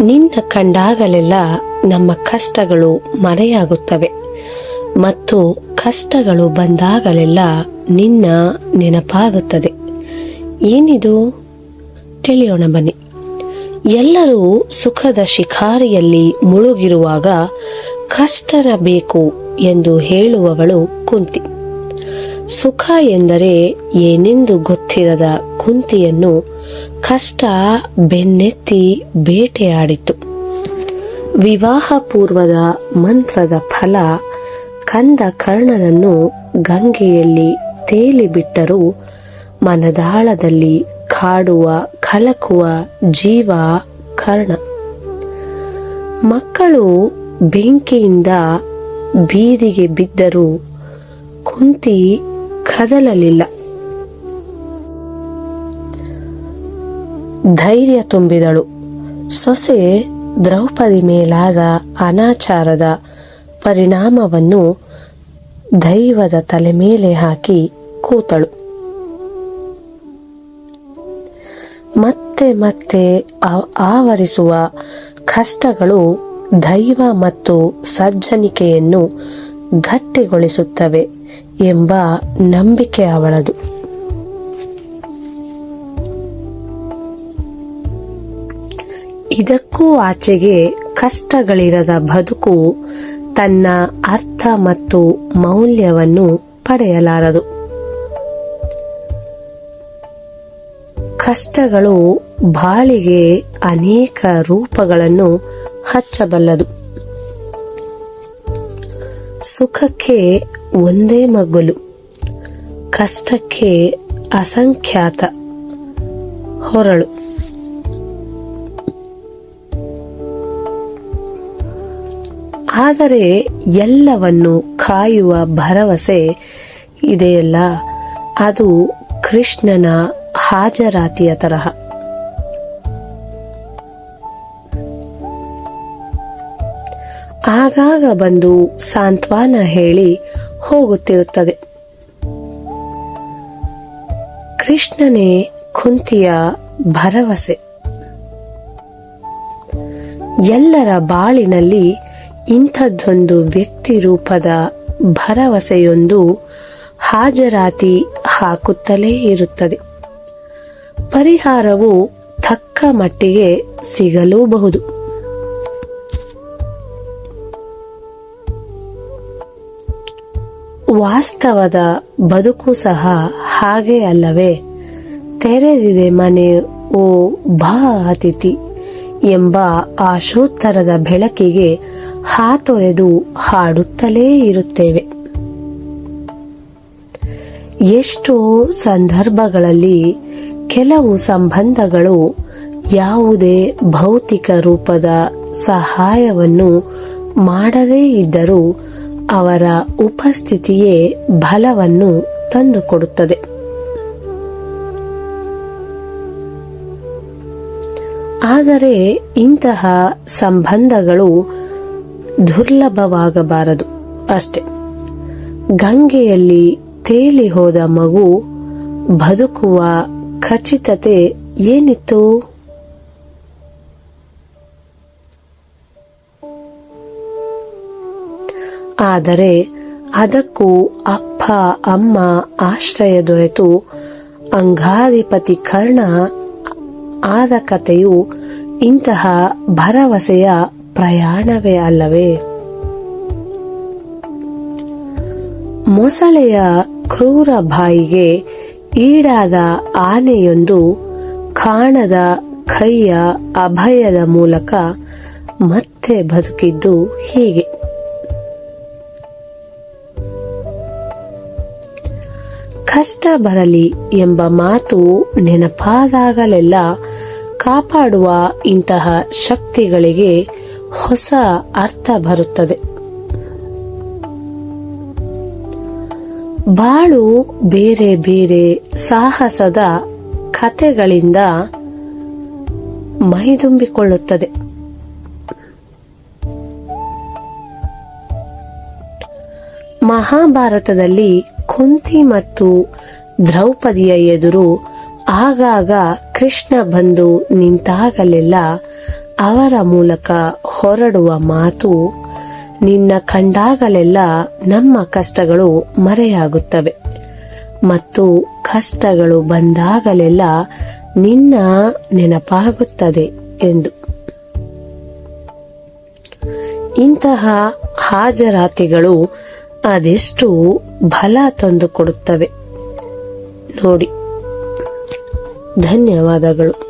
ನಿನ್ನ ಕಂಡಾಗಲೆಲ್ಲ ನಮ್ಮ ಕಷ್ಟಗಳು ಮರೆಯಾಗುತ್ತವೆ ಮತ್ತು ಕಷ್ಟಗಳು ಬಂದಾಗಲೆಲ್ಲ ನಿನ್ನ ನೆನಪಾಗುತ್ತದೆ. ಏನಿದು? ತಿಳಿಯೋಣ ಬನ್ನಿ. ಎಲ್ಲರೂ ಸುಖದ ಶಿಖಾರಿಯಲ್ಲಿ ಮುಳುಗಿರುವಾಗ ಕಷ್ಟನ ಬೇಕು ಎಂದು ಹೇಳುವವಳು ಕುಂತಿ. ಸುಖ ಎಂದರೆ ಏನೆಂದು ಗೊತ್ತಿರದ ಕುಂತಿಯನ್ನು ಕಷ್ಟ, ಬೆನ್ನೆತ್ತಿ ಬೇಟೆಯಾಡಿತು. ವಿವಾಹ ಪೂರ್ವದ ಮಂತ್ರದ ಫಲ ಕಂದ ಕರ್ಣನನ್ನು ಗಂಗೆಯಲ್ಲಿ ತೇಲಿಬಿಟ್ಟರೂ ಮನದಾಳದಲ್ಲಿ ಕಾಡುವ, ಕಲಕುವ ಜೀವ ಕರ್ಣ. ಮಕ್ಕಳು ಬೆಂಕಿಯಿಂದ ಬೀದಿಗೆ ಬಿದ್ದರೂ ಕುಂತಿ ಕದಲಲಿಲ್ಲ. ಧೈರ್ಯ ತುಂಬಿದಳು. ಸೊಸೆ ದ್ರೌಪದಿ ಮೇಲಾದ ಅನಾಚಾರದ ಪರಿಣಾಮವನ್ನು ದೈವದ ತಲೆ ಮೇಲೆ ಹಾಕಿ ಕೂತಳು. ಮತ್ತೆ ಮತ್ತೆ ಆವರಿಸುವ ಕಷ್ಟಗಳು ದೈವ ಮತ್ತು ಸಜ್ಜನಿಕೆಯನ್ನು ಗಟ್ಟಿಗೊಳಿಸುತ್ತವೆ ಎಂಬ ನಂಬಿಕೆ ಅವಳದು. ಇದಕ್ಕೂ ಆಚೆಗೆ ಕಷ್ಟಗಳಿರದ ಬದುಕು ತನ್ನ ಅರ್ಥ ಮತ್ತು ಮೌಲ್ಯವನ್ನು ಪಡೆಯಲಾರದು. ಕಷ್ಟಗಳು ಬಾಳಿಗೆ ಅನೇಕ ರೂಪಗಳನ್ನು ಹಚ್ಚಬಲ್ಲದು. ಸುಖಕ್ಕೆ ಒಂದೇ ಮಗ್ಗುಲು, ಕಷ್ಟಕ್ಕೆ ಅಸಂಖ್ಯಾತ ಹೊರಳು. ಆದರೆ ಎಲ್ಲವನ್ನು ಕಾಯುವ ಭರವಸೆ ಇದೆಯಲ್ಲ? ಅದು ಕೃಷ್ಣನ ಹಾಜರಾತಿಯ ತರಹ. ಆಗಾಗ ಬಂದು ಸಾಂತ್ವನ ಹೇಳಿ ಹೋಗುತ್ತಿರುತ್ತದೆ. ಕೃಷ್ಣನೇ ಕುಂತಿಯ ಭರವಸೆ. ಎಲ್ಲರ ಬಾಳಿನಲ್ಲಿ ಇಂಥದ್ದೊಂದು ವ್ಯಕ್ತಿ ರೂಪದ ಭರವಸೆಯೊಂದು ಹಾಜರಾತಿ ಹಾಕುತ್ತಲೇ ಇರುತ್ತದೆ. ಪರಿಹಾರವು ತಕ್ಕ ಮಟ್ಟಿಗೆ ಸಿಗಲೂಬಹುದು. ವಾಸ್ತವದ ಬದುಕು ಸಹ ಹಾಗೆ ಅಲ್ಲವೇ? ತೆರೆದಿದೆ ಮನೆ ಓ ಬಾ ಅತಿಥಿ ಎಂಬ ಆಶೋತ್ತರದ ಬೆಳಕಿಗೆ ಹಾತೊರೆದು ಹಾಡುತ್ತಲೇ ಇರುತ್ತೇವೆ. ಎಷ್ಟೋ ಸಂದರ್ಭಗಳಲ್ಲಿ ಕೆಲವು ಸಂಬಂಧಗಳು ಯಾವುದೇ ಭೌತಿಕ ರೂಪದ ಸಹಾಯವನ್ನು ಮಾಡದೇ ಇದ್ದರೂ ಅವರ ಉಪಸ್ಥಿತಿಯೇ ಬಲವನ್ನು ತಂದುಕೊಡುತ್ತದೆ. ಆದರೆ ಇಂತಹ ಸಂಬಂಧಗಳು ದುರ್ಲಭವಾಗಬಾರದು ಅಷ್ಟೆ. ಗಂಗೆಯಲ್ಲಿ ತೇಲಿ ಹೋದ ಮಗು ಬದುಕುವ ಖಚಿತತೆ ಏನಿತ್ತು? ಆದರೆ ಅದಕ್ಕೂ ಅಪ್ಪ, ಅಮ್ಮ ಆಶ್ರಯ ದೊರೆತು ಅಂಗಾಧಿಪತಿ ಕರ್ಣ ಆದ ಕಥೆಯು ಇಂತಹ ಭರವಸೆಯ ಪ್ರಯಾಣವೇ ಅಲ್ಲವೇ? ಮೊಸಳೆಯ ಕ್ರೂರ ಬಾಯಿಗೆ ಈಡಾದ ಆನೆಯೊಂದು ಕಾಣದ ಕೈಯ ಅಭಯದ ಮೂಲಕ ಮತ್ತೆ ಬದುಕಿದ್ದು ಹೀಗೆ. ಕಷ್ಟ ಬರಲಿ ಎಂಬ ಮಾತು ನೆನಪಾದಾಗಲೆಲ್ಲ ಕಾಪಾಡುವ ಇಂತಹ ಶಕ್ತಿಗಳಿಗೆ ಹೊಸ ಅರ್ಥ ಬರುತ್ತದೆ. ಬಾಳು ಬೇರೆ ಬೇರೆ ಸಾಹಸದ ಕಥೆಗಳಿಂದ ಮೈದುಂಬಿಕೊಳ್ಳುತ್ತದೆ. ಮಹಾಭಾರತದಲ್ಲಿ ಕುಂತಿ ಮತ್ತು ದ್ರೌಪದಿಯ ಎದುರು ಆಗಾಗ ಕೃಷ್ಣ ಬಂದು ನಿಂತಾಗಲೆಲ್ಲ ಅವರ ಮೂಲಕ ಹೊರಡುವ ಮಾತು ನಿನ್ನ ಕಂಡಾಗಲೆಲ್ಲ ನಮ್ಮ ಕಷ್ಟಗಳು ಮರೆಯಾಗುತ್ತವೆ. ಮತ್ತು ಕಷ್ಟಗಳು ಬಂದಾಗಲೆಲ್ಲ ನಿನ್ನ ನೆನಪಾಗುತ್ತದೆ ಎಂದು. ಇಂತಹ ಹಾಜರಾತಿಗಳು ಅದೆಷ್ಟು ಬಲ ತಂದುಕೊಡುತ್ತವೆ. ನೋಡಿ. ಧನ್ಯವಾದಗಳು.